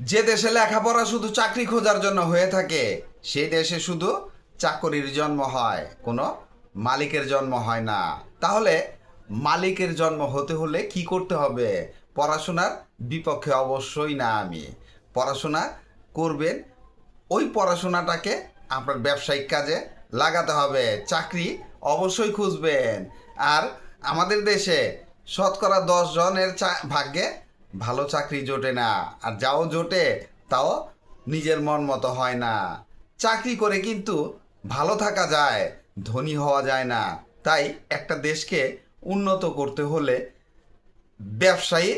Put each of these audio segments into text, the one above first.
যে দেশে লেখাপড়া শুধু চাকরি খোঁজার জন্য হয়ে থাকে, সেই দেশে শুধু চাকরির জন্ম হয়, কোনো মালিকের জন্ম হয় না। তাহলে মালিকের জন্ম হতে হলে কি করতে হবে? পড়াশোনার বিপক্ষে অবশ্যই না আমি। পড়াশোনা করবেন, ওই পড়াশোনাটাকে আপনার ব্যবসায়িক কাজে লাগাতে হবে। চাকরি অবশ্যই খুঁজবেন। আর আমাদের দেশে শতকরা দশ জনের ভাগ্যে ভালো চাকরি জোটে না, আর যাও জোটে, তাও নিজের মন মতো হয় না। চাকরি করে কিন্তু ভালো থাকা যায়, ধনী হওয়া যায় না। তাই একটা দেশকে উন্নত করতে হলে ব্যবসায়ী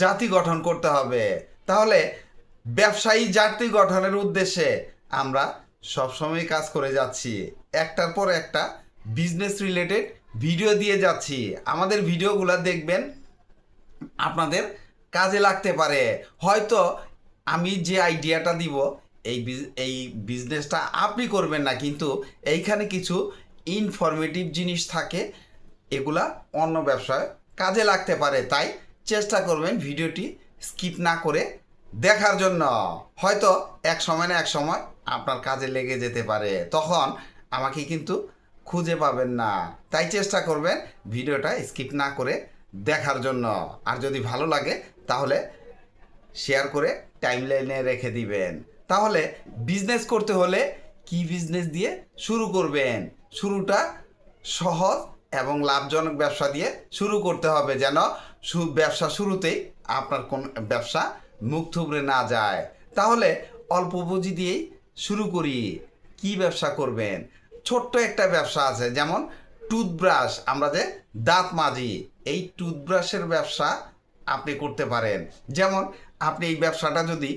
জাতি গঠন করতে হবে। তাহলে ব্যবসায়ী জাতি গঠনের উদ্দেশ্যে আমরা সবসময় কাজ করে যাচ্ছি। একটার পর একটা বিজনেস রিলেটেড ভিডিও দিয়ে যাচ্ছি। আমাদের ভিডিওগুলো দেখবেন আপনাদের কাজে লাগতে পারে। হয়তো আমি যে আইডিয়াটা দিব, এই এই বিজনেসটা আপনি করবেন না, কিন্তু এইখানে কিছু ইনফরমেটিভ জিনিস থাকে, এগুলা অন্য ব্যবসায় কাজে লাগতে পারে। তাই চেষ্টা করবেন ভিডিওটি স্কিপ না করে দেখার জন্য। হয়তো এক সময় না এক সময় আপনার কাজে লেগে যেতে পারে। তখন আমাকে কিন্তু খুঁজে পাবেন না। তাই চেষ্টা করবেন ভিডিওটা স্কিপ না করে দেখার জন্য। আর যদি ভালো লাগে, তাহলে শেয়ার করে টাইম লাইনে রেখে দিবেন। তাহলে বিজনেস করতে হলে কি বিজনেস দিয়ে শুরু করবেন? শুরুটা সহজ এবং লাভজনক ব্যবসা দিয়ে শুরু করতে হবে যেন ব্যবসা শুরুতেই আপনার কোন ব্যবসা মুখ থুবড়ে না যায়। তাহলে অল্প পুঁজি দিয়েই শুরু করি। কি ব্যবসা করবেন? ছোট্ট একটা ব্যবসা আছে, যেমন টুথব্রাশ আমরা যে দাঁত মাজি। এই টুথব্রাশের ব্যবসা আপনি করতে পারেন। যেমন, আপনি এই ব্যবসাটা যদি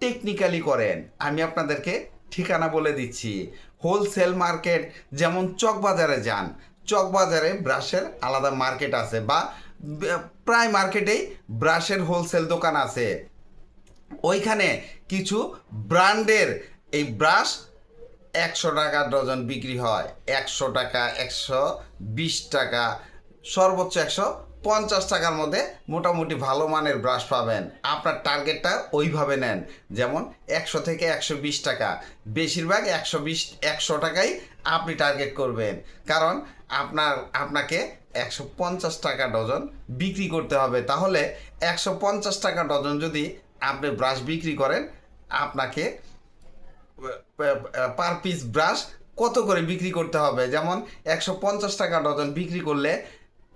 টেকনিক্যালি করেন, আমি আপনাদেরকে ঠিকানা বলে দিচ্ছি। হোলসেল মার্কেট যেমন চকবাজারে যান, চকবাজারে ব্রাশের আলাদা মার্কেট আছে বা প্রায় মার্কেটেই ব্রাশের হোলসেল দোকান আছে। ওইখানে কিছু ব্র্যান্ডের এই ব্রাশ একশো টাকা ডজন বিক্রি হয়। একশো টাকা, একশো বিশ টাকা সর্বোচ্চ একশো পঞ্চাশ টাকার মধ্যে মোটামুটি ভালো মানের ব্রাশ পাবেন। আপনার টার্গেটটা ওইভাবে নেন, যেমন একশো থেকে একশো বিশ টাকা। বেশিরভাগ একশো বিশ, একশো টাকাই আপনি টার্গেট করবেন। কারণ আপনার, আপনাকে একশো পঞ্চাশ টাকা ডজন বিক্রি করতে হবে। তাহলে একশো পঞ্চাশ টাকা ডজন যদি আপনি ব্রাশ বিক্রি করেন, আপনাকে পার পিস ব্রাশ কত করে বিক্রি করতে হবে? যেমন একশো পঞ্চাশ টাকা ডজন বিক্রি করলে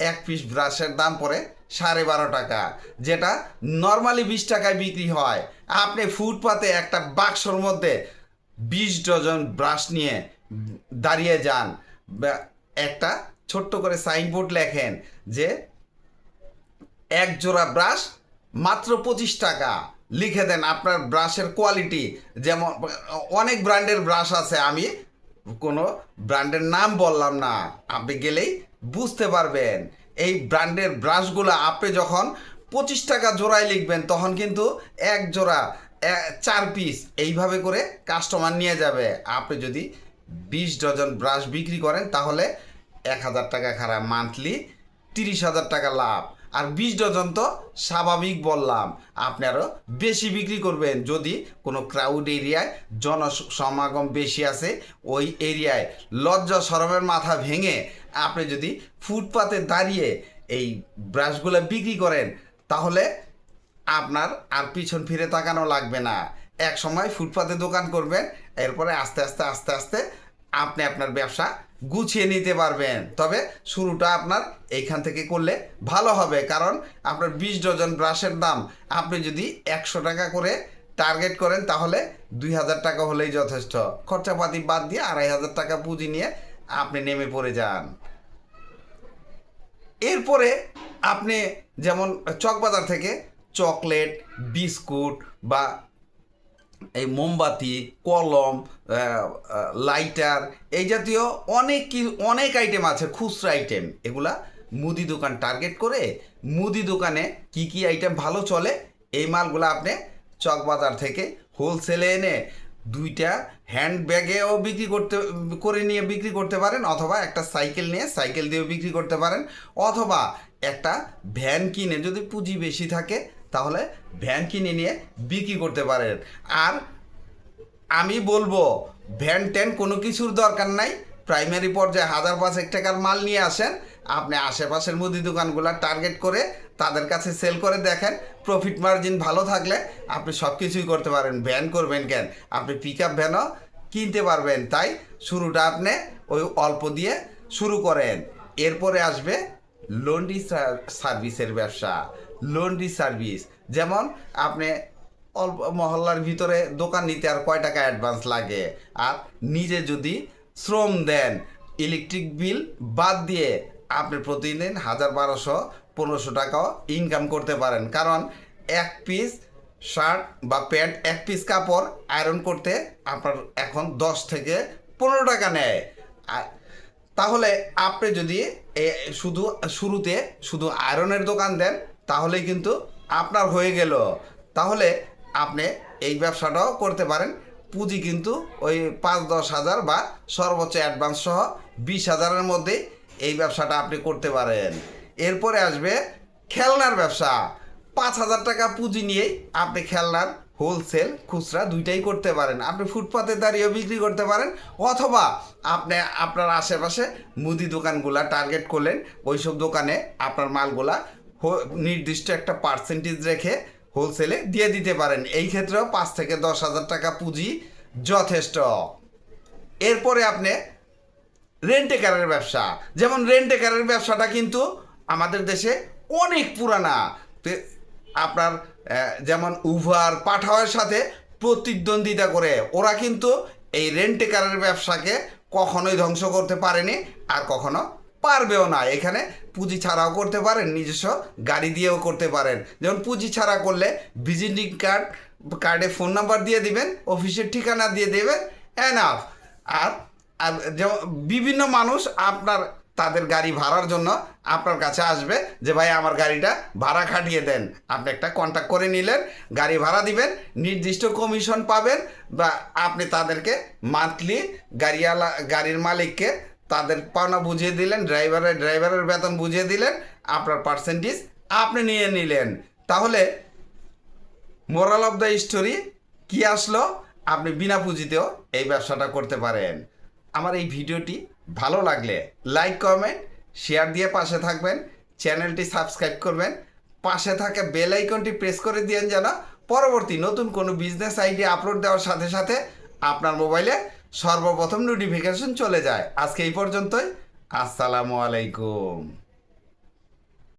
এক পিস ব্রাশের দাম পড়ে সাড়ে বারো টাকা, যেটা নর্মালি বিশ টাকায় বিক্রি হয়। আপনি ফুটপাতে একটা বাক্সর মধ্যে বিশ ডজন ব্রাশ নিয়ে দাঁড়িয়ে যান। একটা ছোট্ট করে সাইনবোর্ড লেখেন যে, এক জোড়া ব্রাশ মাত্র পঁচিশ টাকা। লিখে দেন আপনার ব্রাশের কোয়ালিটি যেমন, অনেক ব্র্যান্ডের ব্রাশ আছে, আমি কোনো ব্র্যান্ডের নাম বললাম না। আপনি গেলেই বুঝতে পারবেন। এই ব্র্যান্ডের ব্রাশগুলো আপনি যখন পঁচিশ টাকা জোড়ায় লিখবেন, তখন কিন্তু এক জোড়া চার পিস এইভাবে করে কাস্টমার নিয়ে যাবে। আপনি যদি বিশ ডজন ব্রাশ বিক্রি করেন, তাহলে এক হাজার টাকা খারাপ। মান্থলি তিরিশ হাজার টাকা লাভ। আর বিশ ডজন তো স্বাভাবিক বললাম। আপনি আরও বেশি বিক্রি করবেন যদি কোনো ক্রাউড এরিয়ায় জনসমাগম বেশি আছে, ওই এরিয়ায় লজ্জা সরমের মাথা ভেঙে আপনি যদি ফুটপাতে দাঁড়িয়ে এই ব্রাশগুলো বিক্রি করেন, তাহলে আপনার আর পিছন ফিরে তাকানো লাগবে না। এক সময় ফুটপাতে দোকান করবেন, এরপরে আস্তে আস্তে আস্তে আস্তে আপনি আপনার ব্যবসা গুছিয়ে নিতে পারবেন। তবে শুরুটা আপনার এইখান থেকে করলে ভালো হবে। কারণ আপনার বিশ ডজন ব্রাশের দাম, আপনি যদি একশো টাকা করে টার্গেট করেন, তাহলে দুই হাজার টাকা হলেই যথেষ্ট। খরচাপাতি বাদ দিয়ে আড়াই হাজার টাকা পুঁজি নিয়ে আপনি নেমে পড়ে যান। এরপরে আপনি যেমন চকবাজার থেকে চকলেট, বিস্কুট বা এই মোমবাতি, কলম লাইটার, এই জাতীয় অনেক কি, অনেক আইটেম আছে, খুচরা আইটেম এগুলা মুদি দোকান টার্গেট করে মুদি দোকানে কি কি আইটেম ভালো চলে, এই মালগুলো আপনি চকবাজার থেকে হোলসেলে এনে দুইটা হ্যান্ড ব্যাগেও বিক্রি করতে, করে নিয়ে বিক্রি করতে পারেন, অথবা একটা সাইকেল নিয়ে সাইকেল দিয়েও বিক্রি করতে পারেন, অথবা একটা ভ্যান কিনে যদি পুঁজি বেশি থাকে তাহলে ভ্যান কিনে নিয়ে বিক্রি করতে পারেন। আর আমি বলব, ভ্যান ট্যান কোনো কিছুর দরকার নাই। প্রাইমারি পর্যায়ে হাজার পাঁচেক টাকার মাল নিয়ে আসেন। আপনি আশেপাশের মুদি দোকানগুলো টার্গেট করে তাদের কাছে সেল করে দেখেন। প্রফিট মার্জিন ভালো থাকলে আপনি সব কিছুই করতে পারেন। ভ্যান করবেন কেন? আপনি পিক আপ ভ্যানও কিনতে পারবেন। তাই শুরুটা আপনি ওই অল্প দিয়ে শুরু করেন। এরপরে আসবে লন্ড্রি সার্ভিসের ব্যবসা। Laundry service. যেমন আপনি অল্প মহল্লার ভিতরে দোকান নিতে আর কয় টাকা অ্যাডভান্স লাগে? আর নিজে যদি শ্রম দেন ইলেকট্রিক বিল বাদ দিয়ে আপনি প্রতিদিন হাজার বারোশো, পনেরোশো টাকাও ইনকাম করতে পারেন। কারণ এক পিস শার্ট বা প্যান্ট এক পিস কাপড় আয়রন করতে আপনার এখন দশ থেকে পনেরো টাকা নেয়। আর তাহলে আপনি যদি শুধু, শুরুতে শুধু আয়রনের দোকান দেন তাহলে কিন্তু আপনার হয়ে গেল। তাহলে আপনি এই ব্যবসাটাও করতে পারেন। পুঁজি কিন্তু ওই পাঁচ, দশ হাজার বা সর্বোচ্চ অ্যাডভান্স সহ বিশ হাজারের মধ্যে এই ব্যবসাটা আপনি করতে পারেন। এরপরে আসবে খেলনার ব্যবসা। পাঁচ হাজার টাকা পুঁজি নিয়েই আপনি খেলনার হোলসেল খুচরা দুইটাই করতে পারেন। আপনি ফুটপাতে দাঁড়িয়েও বিক্রি করতে পারেন অথবা আপনি আপনার আশেপাশে মুদি দোকানগুলা টার্গেট করলেন, ওইসব দোকানে আপনার মালগুলা নির্দিষ্ট একটা পার্সেন্টেজ রেখে হোলসেলে দিয়ে দিতে পারেন। এই ক্ষেত্রেও পাঁচ থেকে দশ হাজার টাকা পুঁজি যথেষ্ট। এরপরে আপনি রেন্টেকারের ব্যবসা। যেমন রেন্টেকারের ব্যবসাটা কিন্তু আমাদের দেশে অনেক পুরানা। আপনার যেমন উভার পাঠাওয়ের সাথে প্রতিদ্বন্দ্বিতা করে। ওরা কিন্তু এই রেন্টেকারের ব্যবসাকে কখনোই ধ্বংস করতে পারেনি আর কখনো পারবেও না। এখানে পুঁজি ছাড়াও করতে পারেন, নিজস্ব গাড়ি দিয়েও করতে পারেন। যেমন পুঁজি ছাড়া করলে ভিজিটিং কার্ড, কার্ডে ফোন নাম্বার দিয়ে দিবেন, অফিসের ঠিকানা দিয়ে দেবেন এনাফ আর আর যেমন বিভিন্ন মানুষ আপনার, তাদের গাড়ি ভাড়ার জন্য আপনার কাছে আসবে যে, ভাই, আমার গাড়িটা ভাড়া খাটিয়ে দেন। আপনি একটা কন্ট্যাক্ট করে নিলেন, গাড়ি ভাড়া দিবেন, নির্দিষ্ট কমিশন পাবেন, বা আপনি তাদেরকে মান্থলি গাড়িওয়ালা, গাড়ির মালিককে তাদের পাওনা বুঝিয়ে দিলেন ড্রাইভারের ড্রাইভারের বেতন বুঝিয়ে দিলেন, আপনার পার্সেন্টেজ আপনি নিয়ে নিলেন। তাহলে মোরাল অফ দ্য স্টোরি কি আসলো? আপনি বিনা পুঁজিতেও এই ব্যবসাটা করতে পারেন। আমার এই ভিডিওটি ভালো লাগলে লাইক কমেন্ট শেয়ার দিয়ে পাশে থাকবেন, চ্যানেলটি সাবস্ক্রাইব করবেন, পাশে থাকা বেল আইকনটি প্রেস করে দিয়েন যেন পরবর্তী নতুন কোনো বিজনেস আইডিয়া আপলোড দেওয়ার সাথে সাথে আপনার মোবাইলে সর্বপ্রথম নোটিফিকেশন চলে যায়। আজকে এই পর্যন্তই। আসসালামু আলাইকুম।